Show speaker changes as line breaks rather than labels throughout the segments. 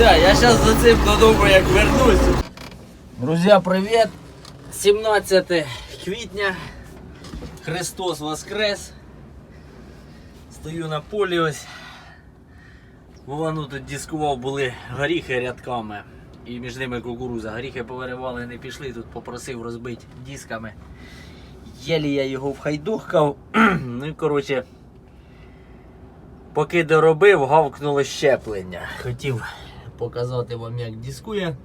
зараз за цим додому як вернусь. Друзі, привіт! 17 квітня. Христос Воскрес. Стою на полі ось. Вовану тут дискував, були горіхи рядками. І між ними кукуруза. Горіхи повиривали, не пішли, тут попросив розбити дисками. Єлі я його вхайдухкав. ну і коротше. Поки доробив, гавкнуло щеплення. Хотів показати вам, як дискує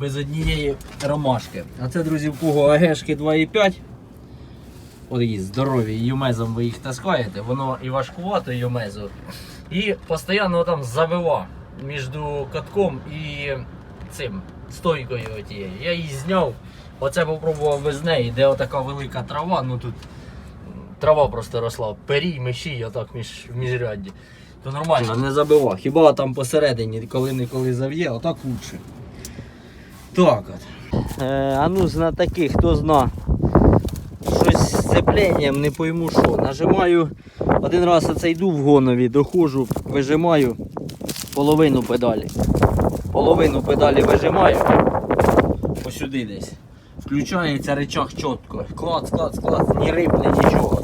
без однієї ромашки. А це, друзі, в кого агешки 2,5. От її здорові, юмезом ви їх таскаєте, воно і важкувато юмезу. І постійно там забива між катком і цим стойкою отією. Я її зняв. Оце попробував без неї, де отака велика трава, ну тут трава просто росла, перій, миші, отак між, в міжрядді. То нормально, не забива. Хіба там посередині, коли-неколи зав'є, отак лучше. Так от. Е, а ну зна таких, хто зна. Щось з сцепленням, не пойму що. Нажимаю один раз оце йду в гонові, доходжу, вижимаю половину педалі. Половину педалі вижимаю. Ось сюди десь. Включається речах чітко. Клац, клац, клац, ні рипне, нічого.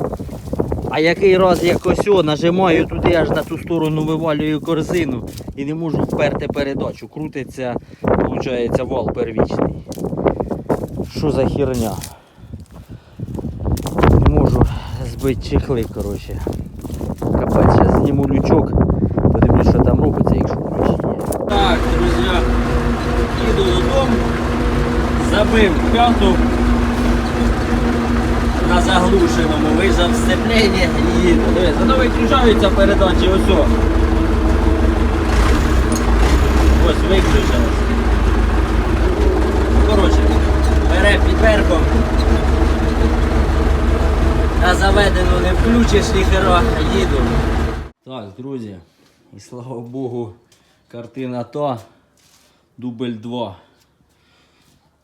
А який раз якось о, нажимаю туди, аж на ту сторону вивалюю корзину і не можу вперти передачу. Крутиться, виходить, вал первічний. Що за херня? Не можу збити чехли, коротше. Капець, зараз зніму лючок, подивлюсь, що там робиться, якщо ключі є. Так, друзі, їду додому, забив п'яту на заглушеному, вижав сцеплення і. Дивись, зато виключаються передачі ось. Ось виключилось. Коротше, бере під верхом. На заведену не включиш ніхера, їду. Так, друзі, і слава Богу, картина та, дубль 2.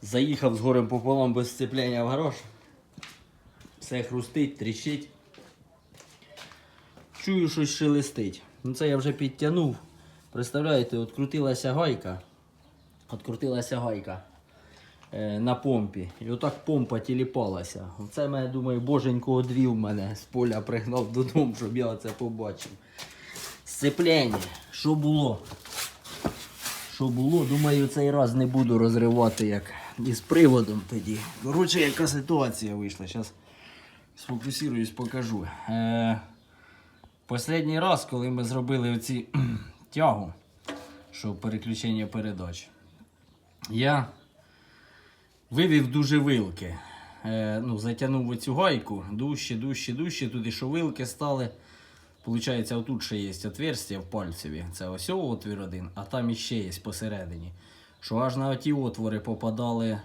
Заїхав з горем пополам без сцеплення в гараж. Все хрустить, тріщить. Чую, щось шелестить. Ну це я вже підтягнув. Представляєте, открутилася гайка. Открутилася гайка е, на помпі. І отак помпа тіліпалася. Оце мене, думаю, боженько одвів мене з поля пригнав додому, щоб я це побачив. Сцеплення. Що було? Що було, думаю, цей раз не буду розривати як із приводом тоді. Коротше, яка ситуація вийшла. Зараз сфокусуюсь, покажу. Е, Последній раз, коли ми зробили оці тягу, що переключення передач, я вивів дуже вилки. Е, ну, затягнув оцю гайку, дужче, дужче, дужче, туди що вилки стали. Получається, отут ще є отверстя в пальцеві. Це ось отвір один, а там іще є посередині. Що аж на оті отвори попадали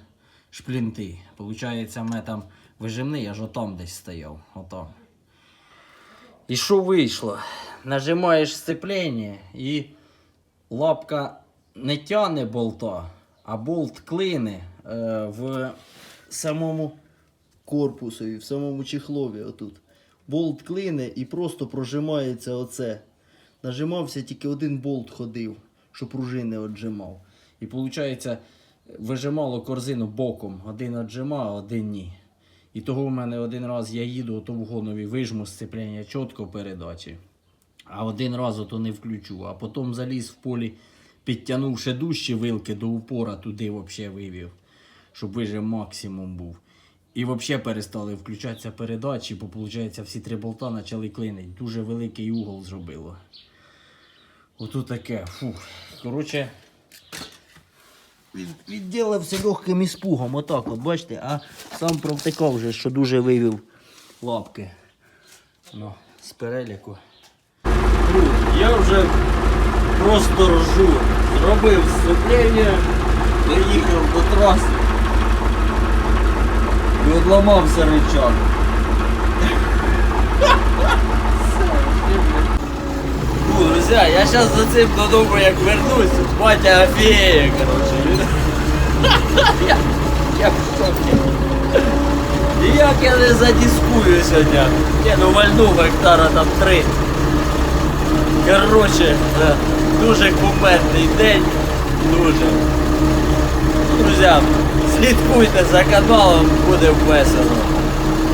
шплінти. Получається, ми там вижимний, аж отам десь стояв. Отам. І що вийшло? Нажимаєш сцеплення і лапка не тяне болта, а болт клине е, в самому корпусові, в самому чехлові отут. Болт клине і просто прожимається оце. Нажимався, тільки один болт ходив, що пружини отжимав. І виходить, вижимало корзину боком. Один отжимав, один ні. І того в мене один раз я їду, ото в гонові вижму сцеплення чітко передачі. А один раз ото не включу. А потім заліз в полі, підтягнув ще дужче вилки до упора, туди взагалі вивів, щоб вижим максимум був. І взагалі перестали включатися передачі, бо виходить, всі три болта почали клинити. Дуже великий угол зробило. Ото таке. Фух. Коротше, відділився легким іспугом, отак от, бачите, а сам провтикав вже, що дуже вивів лапки. Ну, з переліку. Я вже просто ржу. Зробив сцеплення, доїхав до траси і одламався рычаг. Друзья, я сейчас за цим додому як вернусь, батя офігеє, короче. Я, я в шокі. Як я не задискую сьогодні. Ні, ну вальну гектара там три. Короче, е, дуже кумедний день. Дуже. Друзі, слідкуйте за каналом, буде весело.